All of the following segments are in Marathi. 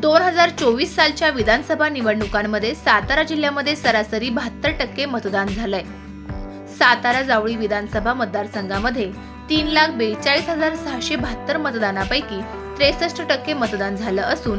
दोन हजार चोवीस सालच्या विधानसभा निवडणुकांमध्ये सातारा जिल्ह्यामध्ये सरासरी बहात्तर टक्के मतदान झालंय. सातारा जावळी विधानसभा मतदारसंघामध्ये तीन लाख बेचाळीस हजार सहाशे बहात्तर मतदानापैकी त्रेसष्ट टक्के मतदान झालं असून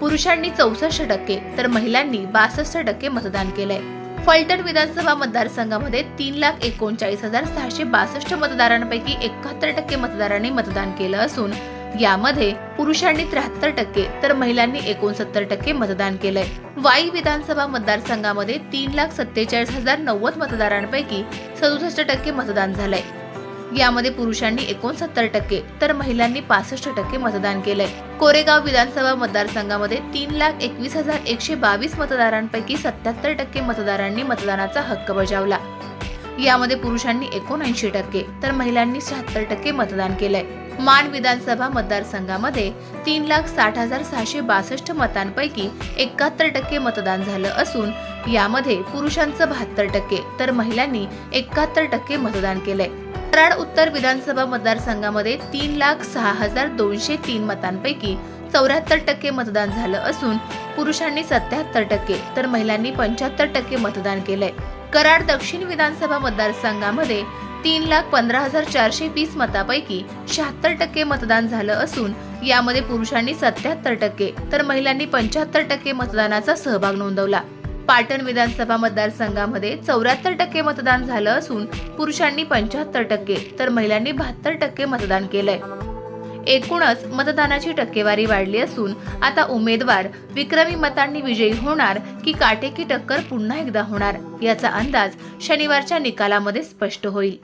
पुरुषांनी चौसष्ट टक्के तर महिलांनी बासष्ट टक्के मतदान केलंय. फलटण विधानसभा मतदारसंघामध्ये तीन लाख एकोणचाळीस हजार सहाशे बासष्ट मतदारांपैकी एकाहत्तर टक्के मतदारांनी मतदान केलं असून यामध्ये पुरुषांनी त्र्याहत्तर टक्के तर महिलांनी एकोणसत्तर टक्के मतदान केलंय. वाई विधानसभा मतदारसंघामध्ये तीन लाख सत्तेचाळीस हजार नव्वद मतदारांपैकी सदुसष्ट टक्के मतदान झालंय. यामध्ये पुरुषांनी एकोणसत्तर टक्के तर महिलांनी पासष्ट टक्के मतदान केलंय. कोरेगाव विधानसभा मतदारसंघामध्ये तीन लाख एकवीस हजार एकशे बावीस मतदारांपैकी सत्याहत्तर टक्के मतदारांनी मतदानाचा हक्क बजावला. यामध्ये पुरुषांनी एकोणऐंशी टक्के तर महिलांनी शहात्तर टक्के मतदान केलंय. मान विधानसभा मतदारसंघामध्ये तीन लाख साठ हजार सहाशे बासष्ट मतांपैकी एकाहत्तर टक्के मतदान झालं असून यामध्ये पुरुषांचं बहात्तर टक्के तर महिलांनी एकाहत्तर टक्के मतदान केलंय. कराड उत्तर विधानसभा मतदारसंघामध्ये तीन लाख सहा हजार दोनशे तीन मतांपैकी चौऱ्याहत्तर टक्के मतदान झालं असून पुरुषांनी सत्याहत्तर टक्के तर महिलांनी पंच्याहत्तर टक्के मतदान केलंय. कराड दक्षिण विधानसभा मतदारसंघामध्ये तीन लाख पंधरा हजार चारशे वीस मतापैकी शहात्तर टक्के मतदान झालं असून यामध्ये पुरुषांनी सत्याहत्तर टक्के तर महिलांनी पंच्याहत्तर टक्के मतदानाचा सहभाग नोंदवला. पाटण विधानसभा मतदारसंघामध्ये चौऱ्याहत्तर टक्के मतदान झालं असून पुरुषांनी पंच्याहत्तर टक्के तर महिलांनी बहात्तर टक्के मतदान केलंय. एकूणच मतदानाची टक्केवारी वाढली असून आता उमेदवार विक्रमी मतांनी विजयी होणार की काटेकी टक्कर पुन्हा एकदा होणार याचा अंदाज शनिवारच्या निकालामध्ये स्पष्ट होईल.